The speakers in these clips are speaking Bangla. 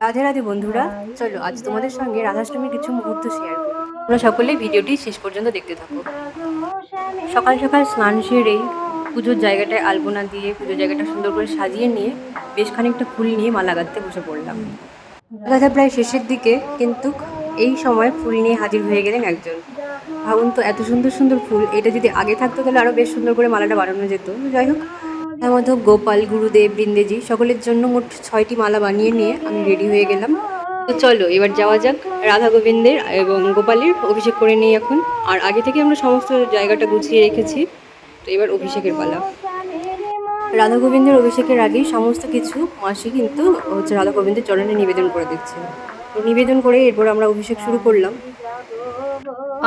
রাধে রাধে বন্ধুরা চলো আজ তোমাদের সঙ্গে রাধাষ্টমীর কিছু মুহূর্ত শেয়ার করি। তোমরা সকলে ভিডিওটি শেষ পর্যন্ত দেখতে থাকো। সকাল সকাল স্নান সেরেই পুজোর জায়গাটায় আলপনা দিয়ে পুজোর জায়গাটা সুন্দর করে সাজিয়ে নিয়ে বেশ খানিকটা ফুল নিয়ে মালা গাঁথতে বসে পড়লাম। গাথা প্রায় শেষের দিকে কিন্তু এই সময় ফুল নিয়ে হাজির হয়ে গেলেন একজন। ভাবুন তো এত সুন্দর সুন্দর ফুল এটা যদি আগে থাকতো তাহলে আরও বেশ সুন্দর করে মালাটা বানানো যেত। যাই হোক তার মধ্যে গোপাল, গুরুদেব, বৃন্দেজি, সকলের জন্য মোট ছয়টি মালা বানিয়ে নিয়ে আমি রেডি হয়ে গেলাম। তো চলো, এবার যাওয়া যাক রাধা গোবিন্দের এবং গোপালের অভিষেক করে নিই এখন। আর আগে থেকে আমরা সমস্ত জায়গাটা গুছিয়ে রেখেছি। তো এবার অভিষেকের পালা। রাধা গোবিন্দের অভিষেকের আগেই সমস্ত কিছু মাসি কিন্তু হচ্ছে রাধা গোবিন্দের চরণে নিবেদন করে দিচ্ছে। তো নিবেদন করে এরপর আমরা অভিষেক শুরু করলাম।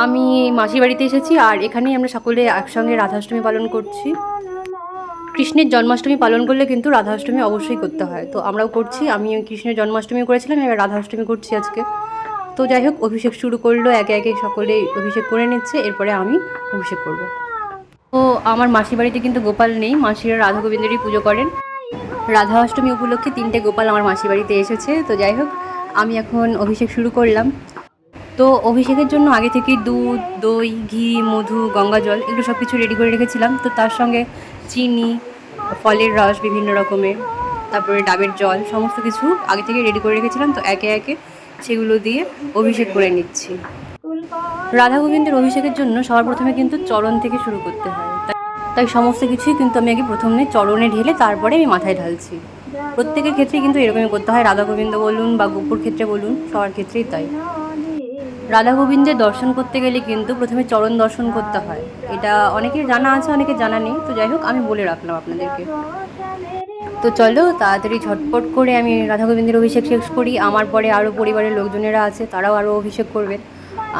আমি মাসির বাড়িতে এসেছি আর এখানেই আমরা সকলে একসঙ্গে রাধাষ্টমী পালন করছি। কৃষ্ণের জন্মাষ্টমী পালন করলে কিন্তু রাধাষ্টমী অবশ্যই করতে হয়। তো আমরাও করছি আমি কৃষ্ণের জন্মাষ্টমী করেছিলাম, এবার রাধাষ্টমী করছি আজকে। তো যাই হোক, অভিষেক শুরু করল, একে একে সকলে অভিষেক করে নিচ্ছে, এরপরে আমি অভিষেক করব। তো আমার মাসির বাড়িতে কিন্তু গোপাল নেই, মাসিরা রাধা গোবিন্দেরই পুজো করেন। রাধা অষ্টমী উপলক্ষে তিনটে গোপাল আমার মাসির বাড়িতে এসেছে, তো যাই হোক, আমি এখন অভিষেক শুরু করলাম। তো অভিষেকের জন্য আগে থেকেই দুধ, দই, ঘি, মধু, গঙ্গা জল, এগুলো সব কিছু রেডি করে রেখেছিলাম। তো তার সঙ্গে চিনি ফলের রস বিভিন্ন রকমের, তারপরে ডাবের জল, সমস্ত কিছু আগে থেকে রেডি করে রেখেছিলাম, তো একে একে সেগুলো দিয়ে অভিষেক করে নিচ্ছি। রাধা গোবিন্দের অভিষেকের জন্য সবার প্রথমে কিন্তু চরণ থেকে শুরু করতে হয়। তাই- সমস্ত কিছুই কিন্তু আমি আগে প্রথমে চরণে ঢেলে তারপরে আমি মাথায় ঢালছি। প্রত্যেকের ক্ষেত্রে কিন্তু এরকমই করতে হয় রাধা গোবিন্দ বলুন বা গোপুর ক্ষেত্রে বলুন, সবার ক্ষেত্রেই তাই। রাধা গোবিন্দের দর্শন করতে গেলে কিন্তু প্রথমে চরণ দর্শন করতে হয়। এটা অনেকের জানা আছে, অনেকের জানা নেই। তো যাই হোক, আমি বলে রাখলাম আপনাদেরকে। তো চলো, তাড়াতাড়ি ঝটপট করে আমি রাধা গোবিন্দের অভিষেক শেষ করি। আমার পরে আরও পরিবারের লোকজনেরা আছে, তারাও আরও অভিষেক করবেন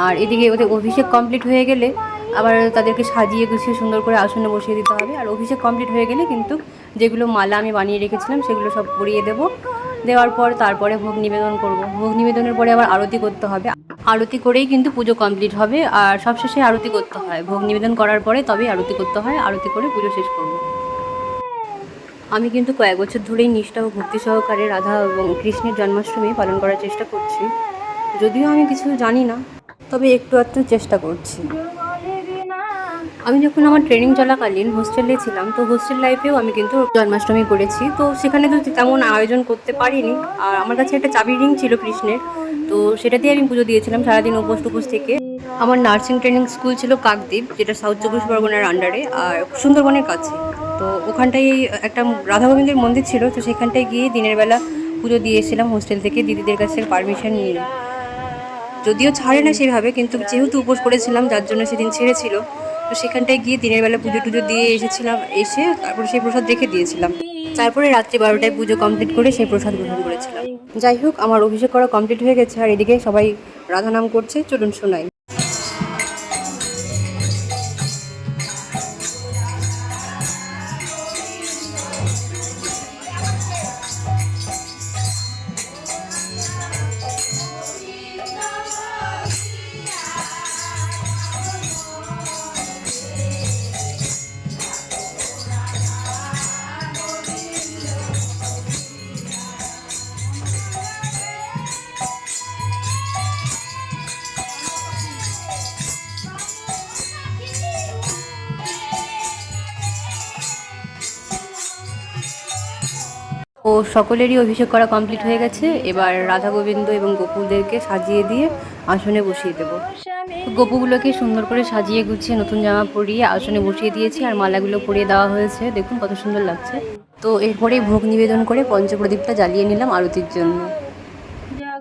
আর এদিকে ওদের অভিষেক কমপ্লিট হয়ে গেলে আবার তাদেরকে সাজিয়ে গুছিয়ে সুন্দর করে আসনে বসিয়ে দিতে হবে। আর অভিষেক কমপ্লিট হয়ে গেলে কিন্তু যেগুলো মালা আমি বানিয়ে রেখেছিলাম, সেগুলো সব পরিয়ে দেবো। দেওয়ার পর তারপরে ভোগ নিবেদন করব। ভোগ নিবেদনের পরে আবার আরতি করতে হবে। আরতি করেই কিন্তু পুজো কমপ্লিট হবে আর সবশেষে আরতি করতে হয়। ভোগ নিবেদন করার পরে তবেই আরতি করতে হয়। আরতি করে পুজো শেষ করব। আমি কিন্তু কয়েক বছর ধরেই নিষ্ঠা ও ভক্তি সহকারে রাধা এবং কৃষ্ণের জন্মাষ্টমী পালন করার চেষ্টা করছি। যদিও আমি কিছু জানি না, তবে একটু একটু চেষ্টা করছি। আমি যখন আমার ট্রেনিং চলাকালীন হোস্টেলে ছিলাম, তো হোস্টেল লাইফেও আমি কিন্তু জন্মাষ্টমী করেছি। তো সেখানে তো তেমন আয়োজন করতে পারিনি। আর আমার কাছে একটা চাবি রিং ছিল কৃষ্ণের। তো সেটা দিয়ে আমি পুজো দিয়েছিলাম সারাদিন উপোস টুপোস থেকে। আমার নার্সিং ট্রেনিং স্কুল ছিল কাকদ্বীপ, যেটা সাউথ চব্বিশ পরগনার আন্ডারে আর সুন্দরবনের কাছে। তো ওখানটায় একটা রাধা গোবিন্দের মন্দির ছিল, তো সেখানটায় গিয়ে দিনের বেলা পুজো দিয়েছিলাম হোস্টেল থেকে। দিদিদের কাছে পারমিশন নিয়ে। যদিও ছাড়ে না সেভাবে, কিন্তু যেহেতু উপোস করেছিলাম, যার জন্য সেদিন ছেড়েছিল। তো সেখানটায় গিয়ে দিনের বেলা পুজো টুজো দিয়ে এসেছিলাম, এসে তারপরে সেই প্রসাদ রেখে দিয়েছিলাম। তারপরে রাত্রি বারোটায় পুজো কমপ্লিট করে সেই প্রসাদ গ্রহণ করেছিলাম। যাই হোক, আমার অভিষেক করা কমপ্লিট হয়ে গেছে, আর এদিকে সবাই রাধা নাম করছে, চলুন শোনাই। ও সকলেরই অভিষেক করা কমপ্লিট হয়ে গেছে। এবার রাধা গোবিন্দ এবং গোপুদেরকে সাজিয়ে দিয়ে আসনে বসিয়ে দেবো। গোপুগুলোকে সুন্দর করে সাজিয়ে গুছিয়ে নতুন জামা পরিয়ে আসনে বসিয়ে দিয়েছি আর মালাগুলো পরিয়ে দেওয়া হয়েছে। দেখুন কত সুন্দর লাগছে। তো এরপরেই ভোগ নিবেদন করে পঞ্চপ্রদীপটা জ্বালিয়ে নিলাম আরতির জন্য।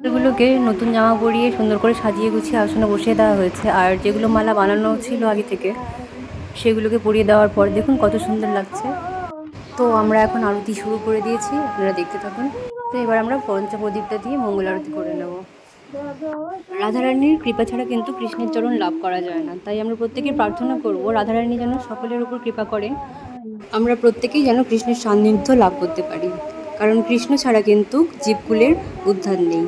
এগুলোকে নতুন জামা পরিয়ে সুন্দর করে সাজিয়ে গুছিয়ে আসনে বসিয়ে দেওয়া হয়েছে। আর যেগুলো মালা বানানো ছিল আগে থেকে, সেগুলোকে পরিয়ে দেওয়ার পর দেখুন কত সুন্দর লাগছে। তো আমরা এখন আরতি শুরু করে দিয়েছি, আপনারা দেখতে থাকুন। তো এবার আমরা পঞ্চপ্রদীপটা দিয়ে মঙ্গল আরতি করে নেব। রাধারানীর কৃপা ছাড়া কিন্তু কৃষ্ণের চরণ লাভ করা যায় না। তাই আমরা প্রত্যেকে প্রার্থনা করব, রাধারানী যেন সকলের উপর কৃপা করেন আমরা প্রত্যেকেই যেন কৃষ্ণের সান্নিধ্য লাভ করতে পারি। কারণ কৃষ্ণ ছাড়া কিন্তু জীবকুলের উদ্ধার নেই।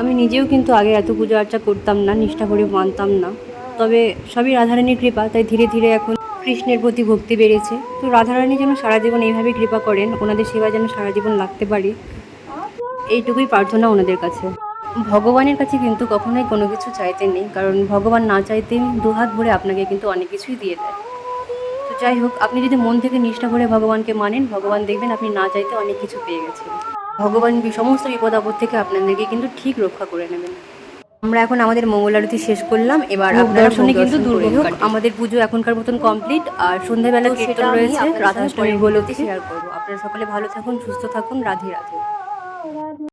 আমি নিজেও কিন্তু আগে এত পুজো আর্চা করতাম না, নিষ্ঠা করে মানতাম না। তবে সবই রাধারানীর কৃপা, তাই ধীরে ধীরে এখন কৃষ্ণের প্রতি ভক্তি বেড়েছে। তো রাধারানী যেন সারা জীবন এইভাবে কৃপা করেন, ওনাদের সেবা যেন সারা জীবন লাগতে পারি, এইটুকুই প্রার্থনা ওনাদের কাছে। ভগবানের কাছে কিন্তু কখনোই কোনো কিছু চাইতে নেই, কারণ ভগবান না চাইতে দুহাত ভরে আপনাকে কিন্তু অনেক কিছুই দিয়ে দেয়। তো যাই হোক, আপনি যদি মন থেকে নিষ্ঠা করে ভগবানকে মানেন, ভগবান দেখবেন আপনি না চাইতে অনেক কিছু পেয়ে গেছেন। ভগবান সমস্ত বিপদ আপদ থেকে আপনাদেরকে কিন্তু ঠিক রক্ষা করে নেবেন। আমরা এখন আমাদের মঙ্গল আরতি শেষ করলাম। এবার আপনার শুনে কিন্তু দুর্ভোগ আমাদের পুজো এখনকার মতন কমপ্লিট আর সন্ধ্যাবেলা কীর্তন সেটা রয়েছে। রাধা রাধাষ্টমী উপলক্ষে শেয়ার করব। আপনারা সকলে ভালো থাকুন সুস্থ থাকুন। রাধে রাধে।